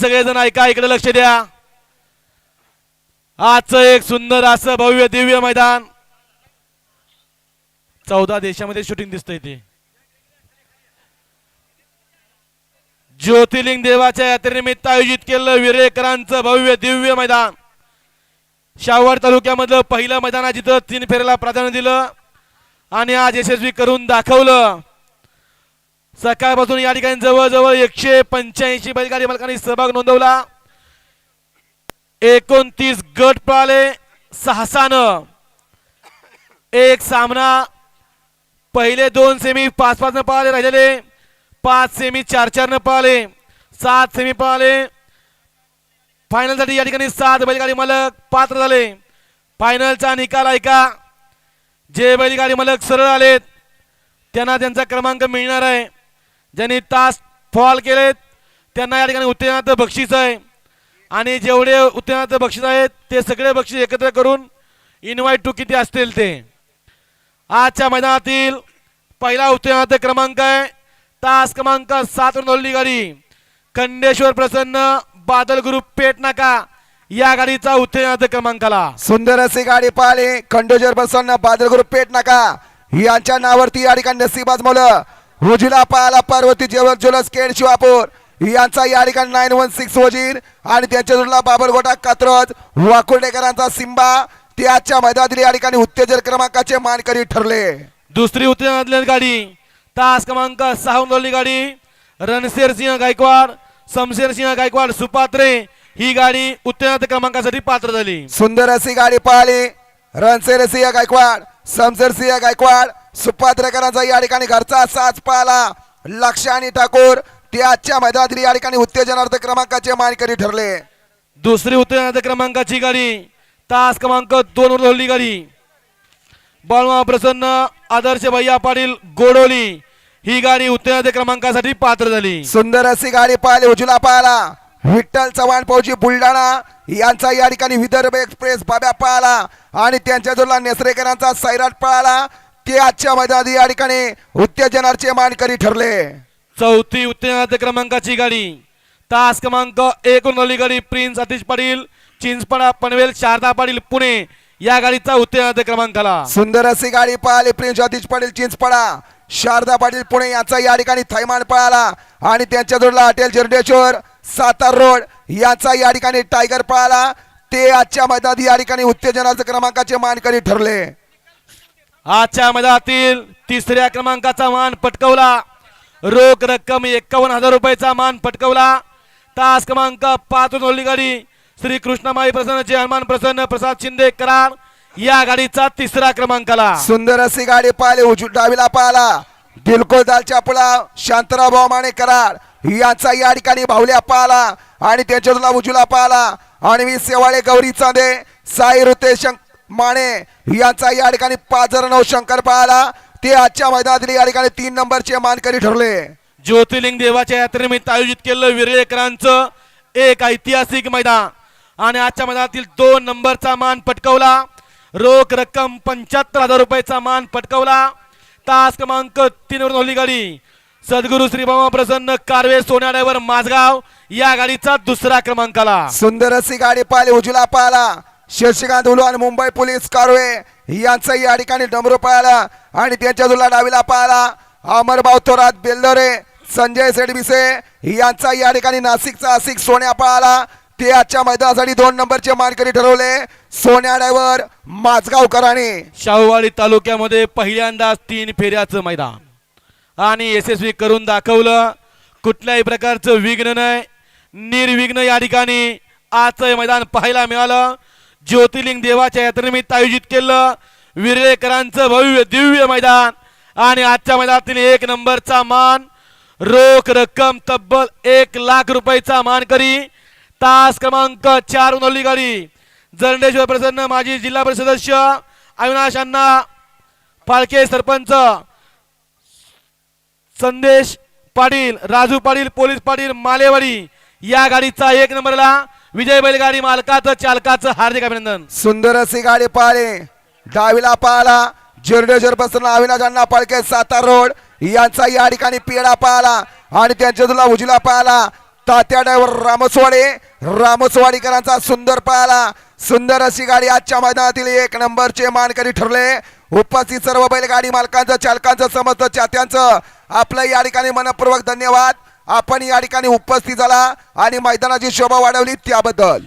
सगळेजण ऐका इकडे लक्ष द्या. आजचं एक सुंदर असं भव्य दिव्य मैदान. चौदा देशामध्ये शूटिंग दिसतंय ते. ज्योतिर्लिंग देवाच्या यात्रेनिमित्त आयोजित केलेलं विरेकरांचं भव्य दिव्य मैदान. शावड तालुक्यामधलं पहिलं मैदान आहे जिथं तीन फेऱ्याला प्राधान्य दिलं. आणि आज यशस्वी करून दाखवलं. सकाळपासून या ठिकाणी जवळजवळ एकशे पंच्याऐंशी बैलगाडी मालकांनी सहभाग नोंदवला. एकोणतीस गट पळाले सहासानं. एक सामना. पहिले दोन सेमी पाच पाच न पळाले राहिलेले. पाच सेमी चार चार न पळाले. सात सेमी पळाले. फायनलसाठी या ठिकाणी सात बैलगाडी मालक पात्र झाले. फायनलचा निकाल ऐका जे बैलगाडी मालक सरळ आलेत त्यांना त्यांचा क्रमांक मिळणार आहे. ज्यांनी तास फॉल केलेत त्यांना या ठिकाणी उत्तेजनाचं बक्षीस आहे. आणि जेवढे उत्तेजनाचं बक्षीस आहेत ते सगळे बक्षीस एकत्र करून इन्व्हाइट टू किती असतील ते? आजच्या मैदानातील पहिला उत्तेजनाचा क्रमांक आहे. तास क्रमांक सात नोंदली गाडी. खंडेश्वर प्रसन्न बादल ग्रुप पेट नाका या गाडीचा उत्तेजनाचा क्रमांकाला. सुंदर अशी गाडी पाहिली. खंडेश्वर प्रसन्न बादल ग्रुप पेट नाका. यांच्या नावावरती या ठिकाणी नसीबाज मुलं उजिला पाहाला पार्वती जेवण ज्वेलर्स केड शिवापूर. यांचा या ठिकाणी नाईन वन सिक्स वजीर आणि त्यांच्या जोडला बाबरगोटा कात्रज. वाकुर्डेकरांचा सिंबा. ते आजच्या मैदानातील या ठिकाणी उत्तेजन क्रमांकाचे मानकरी ठरले. दुसरी उत्तेजनातली गाडी. तास क्रमांक सहा नोंदवली गाडी. रणशेर सिंह गायकवाड. शमशेर सिंह गायकवाड सुपात्रे. ही गाडी उत्तेजनाच्या क्रमांकासाठी पात्र झाली. सुंदर अशी गाडी पाहिली. रणसेर सिंह गायकवाड समशेर सिंह गायकवाड. सुपात्रेकरांचा या ठिकाणी घरचा साज पाहिला लक्ष आणि ठाकूर ते आजच्या मैदानातील या ठिकाणी उत्तेजनार्थ क्रमांकाचे मानकरी ठरले. दुसरी उत्तेजनाच्या क्रमांकाची गाडी तास क्रमांक दोन वर धरली गाडी. बाळमा प्रसन्न आदर्श भैया पाटील गोडोली ही गाडी उत्तेजनाच्या क्रमांकासाठी पात्र झाली. सुंदर अशी गाडी पाहिली उजला पाहिला. विठ्ठल चव्हाण फौजी बुलढाणा यांचा या ठिकाणी विदर्भ एक्सप्रेस बाब्या पाहिला. आणि त्यांच्या जोडला नेसरेकरांचा सैराट पाहिला. ते आजच्या मैदानात या ठिकाणी उत्तेजनाचे मानकरी ठरले. चौथी उत्तेजनाच्या क्रमांकाची गाडी. तास क्रमांक एक नोंदवली गाडी प्रिन्स सतीश पाटील चिंचपाडा पनवेल शारदा पाटील पुणे या गाडीचा उत्तेजनाच्या क्रमांकाला सुंदर अशी गाडी पळाली प्रिन्स ज्योतिष पाटील चिंचपडा शारदा पाटील पुणे यांचा या ठिकाणी थैमान पळाला आणि त्यांच्या जोडला हॉटेल जिरडेश्वर सातार रोड यांचा या ठिकाणी टायगर पळाला. ते आजच्या मैदानात या ठिकाणी उत्तेजनाचे क्रमांकाचे मानकरी ठरले. आजच्या मैदानातील तिसऱ्या क्रमांकाचा मान पटकवला. रोख रक्कम एकावन्न हजार रुपयाचा मान पटकवला. तास क्रमांक पाच नोंदली गाडी श्री कृष्णमाई प्रसन्न हनुमान प्रसन्न प्रसाद शिंदे करार या गाडीचा तिसरा क्रमांकाला. सुंदर अशी गाडी पाहिली उजू डावीला पाहिला. दिलको दालच्या पुळा शांतराव भाऊ माने करार यांचा या ठिकाणी भावल्या पाहिला आणि त्यांच्या तुला उजूला पाहिला. आणि मी सेवाळे गौरी चांदे साई ऋतेश माने यांचा या ठिकाणी पाच हजार नऊ शंकर पाहिला ते आजच्या मैदानातील या ठिकाणी तीन नंबरचे मानकरी ठरले. ज्योतिर्लिंग देवाच्या यात्रेनिमित्त आयोजित केलेलं विरळेकरांचं एक ऐतिहासिक मैदान. आणि आजच्या मैदानातील दोन नंबरचा मान पटकवला. रोख रक्कम पंच्याहत्तर हजार रुपयाचा मान पटकवला. तास क्रमांक तीन वर नोंदली गाडी. सद्गुरू श्री बाबा प्रसन्न कारवे सोन्या ड्रायव्हर माझगाव. या गाडीचा दुसरा क्रमांकाला. सुंदर अशी गाडी पाहिली उजला पाहिला. शशिकांत उलू आणि मुंबई पोलीस कारवे यांचा या ठिकाणी डमरू पळाला आणि त्यांच्या जुला डावीला पाहिला अमरभाऊ थोरात बेल्लोरे संजय सेडबिसे यांचा या ठिकाणी नाशिकचा आशिक सोन्या पळाला. ते आजच्या मैदानासाठी दोन नंबरचे मानकरी ठरवले. सोन्या ड्रायव्हर माझगावकरांनी शाहूवाडी तालुक्यामध्ये पहिल्यांदाच तीन फेऱ्याचं मैदान. आणि यशस्वी करून दाखवलं. कुठल्याही प्रकारचं विघ्न नाही. निर्विघ्न या ठिकाणी आजचं मैदान पाहायला मिळालं. ज्योतिर्लिंग देवाच्या यात्रेनिमित्त आयोजित केलं. विरेकरांचं भव्य दिव्य मैदान आणि आजच्या मैदानातील एक नंबरचा मान रोख रक्कम तब्बल एक लाख रुपयाचा मानकरी तास क्रमांक चार उनवली गाडी. जरंडेश्वर प्रसन्न माजी जिल्हा परिषद सदस्य अविनाश अण्णा फाळके सरपंच संदेश पाटील राजू पाटील पोलीस पाटील मालेवाडी या गाडीचा एक नंबरला विजय बैलगाडी मालकाचं चालकाचं हार्दिक अभिनंदन. सुंदर असे गाडी पाळे. डावीला पाहिला जर्डेजर बसून अविनाश अण्णा पाळके सातार रोड. यांचा या ठिकाणी पेढा पाहिला आणि त्यांच्या तुला उजला पाहिला तात्या ड्रायव्हर रामसवाडे. रामसवाडीकरांचा सुंदर पळाला सुंदर अशी गाडी आजच्या मैदानातील एक नंबरचे मानकरी ठरले. उपस्थित सर्व बैलगाडी मालकांचं चालकांचं समस्त चात्यांचं आपलं या ठिकाणी मनपूर्वक धन्यवाद. आपण या ठिकाणी उपस्थित झाला आणि मैदानाची शोभा वाढवली त्याबद्दल.